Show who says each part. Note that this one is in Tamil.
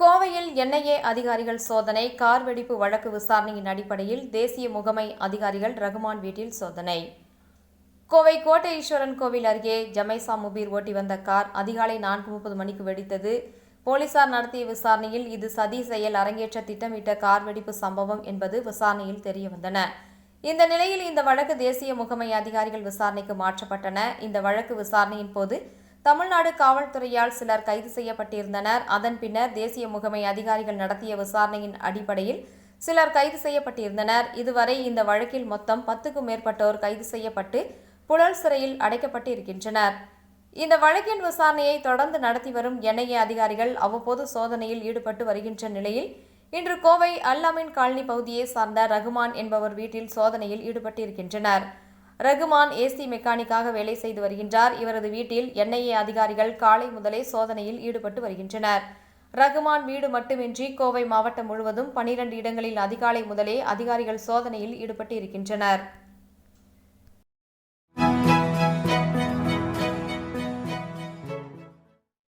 Speaker 1: கோவையில் என்ஐஏ அதிகாரிகள் சோதனை கார் வெடிப்பு வழக்கு விசாரணையின் அடிப்படையில் தேசிய முகமை அதிகாரிகள் ரகுமான் வீட்டில் சோதனை. கோவை கோட்டை ஈஸ்வரன் கோவில் அருகே ஜமைசா முபீர் ஓட்டி வந்த கார் அதிகாலை நான்கு முப்பது மணிக்கு வெடித்தது. போலீசார் நடத்திய விசாரணையில் இது சதி செயல் அரங்கேற்ற திட்டமிட்ட கார் வெடிப்பு சம்பவம் என்பது விசாரணையில் தெரியவந்தன இந்த நிலையில் இந்த வழக்கு தேசிய முகமை அதிகாரிகள் விசாரணைக்கு மாற்றப்பட்டன. இந்த வழக்கு விசாரணையின் போது தமிழ்நாடு காவல்துறையால் சிலர் கைது செய்யப்பட்டிருந்தனர். அதன் பின்னர் தேசிய முகமை அதிகாரிகள் நடத்திய விசாரணையின் அடிப்படையில் சிலர் கைது செய்யப்பட்டிருந்தனர். இதுவரை இந்த வழக்கில் மொத்தம் பத்துக்கும் மேற்பட்டோர் கைது செய்யப்பட்டு புழல் சிறையில் அடைக்கப்பட்டு இருக்கின்றனர் இந்த வழக்கின் விசாரணையை தொடர்ந்து நடத்தி வரும் என்ஐஏ அதிகாரிகள் அவ்வப்போது சோதனையில் ஈடுபட்டு வருகின்ற நிலையில் இன்று கோவை அல் காலனி பகுதியை சார்ந்த ரகுமான் என்பவர் வீட்டில் சோதனையில் ஈடுபட்டிருக்கின்றனர். ரகுமான் ஏசி மெக்கானிக்காக வேலை செய்து வருகின்றார். இவரது வீட்டில் என்ஐஏ அதிகாரிகள் காலை முதலே சோதனையில் ஈடுபட்டு வருகின்றனர். ரகுமான் வீடு மட்டுமின்றி கோவை மாவட்டம் முழுவதும் பனிரண்டு இடங்களில் அதிகாலை முதலே அதிகாரிகள் சோதனையில் ஈடுபட்டு இருக்கின்றனர்.